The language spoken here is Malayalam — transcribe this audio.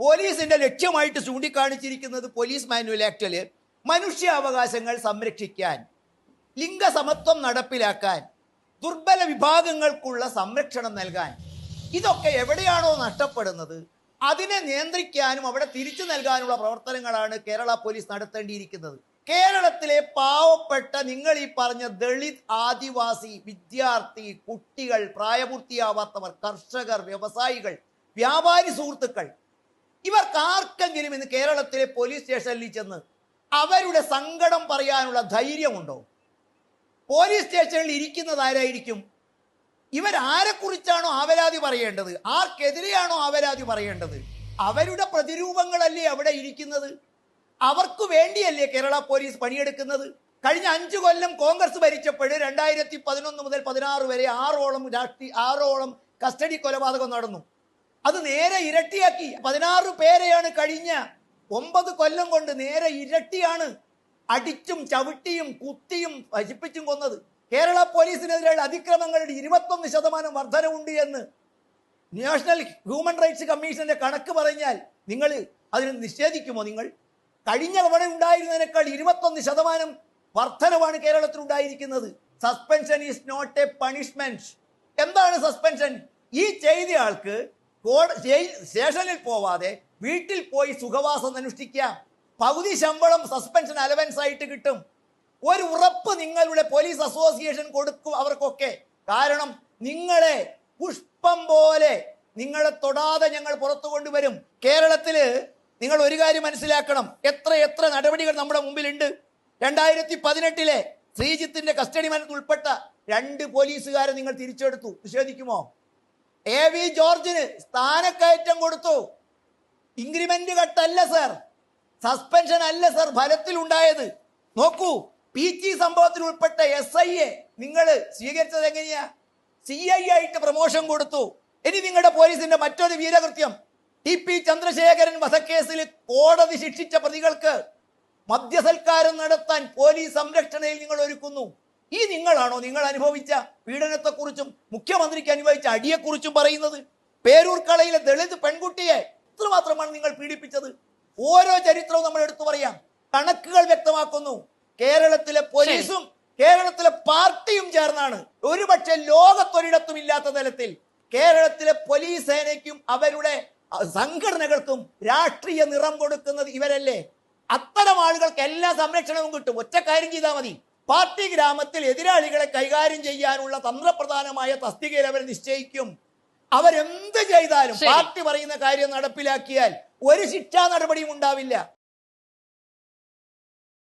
പോലീസിന്റെ ലക്ഷ്യമായിട്ട് ചൂണ്ടിക്കാണിച്ചിരിക്കുന്നത് പോലീസ് മാനുവൽ ആക്ടിൽ മനുഷ്യാവകാശങ്ങൾ സംരക്ഷിക്കാൻ ലിംഗസമത്വം നടപ്പിലാക്കാൻ ദുർബല വിഭാഗങ്ങൾക്കുള്ള സംരക്ഷണം നൽകാൻ. ഇതൊക്കെ എവിടെയാണോ നഷ്ടപ്പെടുന്നത് അതിനെ നിയന്ത്രിക്കാനും അവിടെ തിരിച്ചു നൽകാനുള്ള പ്രവർത്തനങ്ങളാണ് കേരള പോലീസ് നടത്തേണ്ടിയിരിക്കുന്നത്. കേരളത്തിലെ പാവപ്പെട്ട നിങ്ങൾ ഈ പറഞ്ഞ ദളിത് ആദിവാസി വിദ്യാർത്ഥി കുട്ടികൾ പ്രായപൂർത്തിയാവാത്തവർ കർഷകർ വ്യവസായികൾ വ്യാപാരി സുഹൃത്തുക്കൾ ഇവർക്ക് ആർക്കെങ്കിലും ഇന്ന് കേരളത്തിലെ പോലീസ് സ്റ്റേഷനിൽ ചെന്ന് അവരുടെ സങ്കടം പറയാനുള്ള ധൈര്യമുണ്ടോ? പോലീസ് സ്റ്റേഷനിൽ ഇരിക്കുന്നത് ആരായിരിക്കും? ഇവരാരെക്കുറിച്ചാണോ ആവലാതി പറയേണ്ടത്? ആർക്കെതിരെയാണോ ആവലാതി പറയേണ്ടത്? അവരുടെ പ്രതിരൂപങ്ങളല്ലേ അവിടെ ഇരിക്കുന്നത്? അവർക്ക് വേണ്ടിയല്ലേ കേരള പോലീസ് പണിയെടുക്കുന്നത്? കഴിഞ്ഞ അഞ്ചു കൊല്ലം കോൺഗ്രസ് ഭരിച്ചപ്പോൾ രണ്ടായിരത്തി പതിനൊന്ന് മുതൽ പതിനാറ് വരെ ആറോളം രാഷ്ട്രീയ ആറോളം കസ്റ്റഡി കൊലപാതകം നടന്നു. അത് നേരെ ഇരട്ടിയാക്കി. പതിനാറ് പേരെയാണ് കഴിഞ്ഞ ഒമ്പത് കൊല്ലം കൊണ്ട് നേരെ ഇരട്ടിയാണ് അടിച്ചും ചവിട്ടിയും കുത്തിയും നശിപ്പിച്ചും കൊന്നത്. കേരള പോലീസിനെതിരെയുള്ള അതിക്രമങ്ങളുടെ ഇരുപത്തൊന്ന് ശതമാനം വർധനവുണ്ട് എന്ന് നാഷണൽ ഹ്യൂമൻ റൈറ്റ്സ് കമ്മീഷന്റെ കണക്ക് പറഞ്ഞാൽ നിങ്ങൾ അതിന് നിഷേധിക്കുമോ നിങ്ങൾ? കഴിഞ്ഞ തവണ ഉണ്ടായിരുന്നതിനേക്കാൾ ഇരുപത്തൊന്ന് ശതമാനം വർധനവാണ് കേരളത്തിൽ ഉണ്ടായിരിക്കുന്നത്. Suspension is not a punishment. എന്താണ് സസ്പെൻഷൻ? ഈ ചെയ്ത ആൾക്ക് സ്റ്റേഷനിൽ പോവാതെ വീട്ടിൽ പോയി സുഖവാസം അനുഷ്ഠിക്കാം. പകുതി ശമ്പളം സസ്പെൻഷൻ അലവൻസ് ആയിട്ട് കിട്ടും. ഒരു ഉറപ്പ് നിങ്ങളുടെ പോലീസ് അസോസിയേഷൻ കൊടുക്കും അവർക്കൊക്കെ. കാരണം നിങ്ങളെ പുഷ്പം പോലെ നിങ്ങളെ തൊടാതെ ഞങ്ങൾ പുറത്തു കൊണ്ടുവരും. കേരളത്തിൽ നിങ്ങൾ ഒരു കാര്യം മനസ്സിലാക്കണം. എത്ര എത്ര നടപടികൾ നമ്മുടെ മുമ്പിലുണ്ട്. രണ്ടായിരത്തി പതിനെട്ടിലെ ശ്രീജിത്തിന്റെ കസ്റ്റഡി മരണത്തിൽ ഉൾപ്പെട്ട രണ്ട് പോലീസുകാരെ നിങ്ങൾ തിരിച്ചെടുത്തു. നിഷേധിക്കുമോ? എ വി ജോർജിന് സ്ഥാനക്കയറ്റം കൊടുത്തു. ഇൻക്രിമെന്റ് കട്ടല്ല സർ സസ്പെൻഷൻ അല്ല സർ ഫലത്തിൽ ഉണ്ടായത് നോക്കൂ പി ടി സംഭവത്തിൽ ഉൾപ്പെട്ട എസ് ഐ എ നിങ്ങൾ സ്വീകരിച്ചത് എങ്ങനെയാ? സി ഐ ആയിട്ട് പ്രൊമോഷൻ കൊടുത്തു. ഇനി നിങ്ങളുടെ പോലീസിന്റെ മറ്റൊരു വീരകൃത്യം. ടി പി ചന്ദ്രശേഖരൻ വധക്കേസിൽ കോടതി ശിക്ഷിച്ച പ്രതികൾക്ക് മദ്യസൽക്കാരം നടത്താൻ പോലീസ് സംരക്ഷണയിൽ നിങ്ങൾ ഒരുക്കുന്നു ഈ നിങ്ങളാണോ നിങ്ങൾ അനുഭവിച്ച പീഡനത്തെക്കുറിച്ചും മുഖ്യമന്ത്രിക്ക് അനുഭവിച്ച അടിയെക്കുറിച്ചും പറയുന്നത്? പേരൂർക്കളയിലെ ദളിത് പെൺകുട്ടിയെ ഇത്രമാത്രമാണ് നിങ്ങൾ പീഡിപ്പിച്ചത്. ഓരോ ചരിത്രവും നമ്മൾ എടുത്തു പറയാം. കണക്കുകൾ വ്യക്തമാക്കുന്നു. കേരളത്തിലെ പോലീസും കേരളത്തിലെ പാർട്ടിയും ചേർന്നാണ്. ഒരുപക്ഷെ ലോകത്തൊരിടത്തും ഇല്ലാത്ത തലത്തിൽ കേരളത്തിലെ പോലീസ് സേനയ്ക്കും അവരുടെ സംഘടനകൾക്കും രാഷ്ട്രീയ നിറം കൊടുക്കുന്നത് ഇവരല്ലേ? അത്തരം ആളുകൾക്ക് എല്ലാ സംരക്ഷണവും കിട്ടും. ഒറ്റ കാര്യം ചെയ്താൽ മതി. പാർട്ടി ഗ്രാമത്തിൽ എതിരാളികളെ കൈകാര്യം ചെയ്യാനുള്ള തന്ത്രപ്രധാനമായ തസ്തികയിൽ അവർ നിശ്ചയിക്കും. അവരെന്ത് ചെയ്താലും പാർട്ടി പറയുന്ന കാര്യം നടപ്പിലാക്കിയാൽ ഒരു ശിക്ഷാ നടപടിയും ഉണ്ടാവില്ല.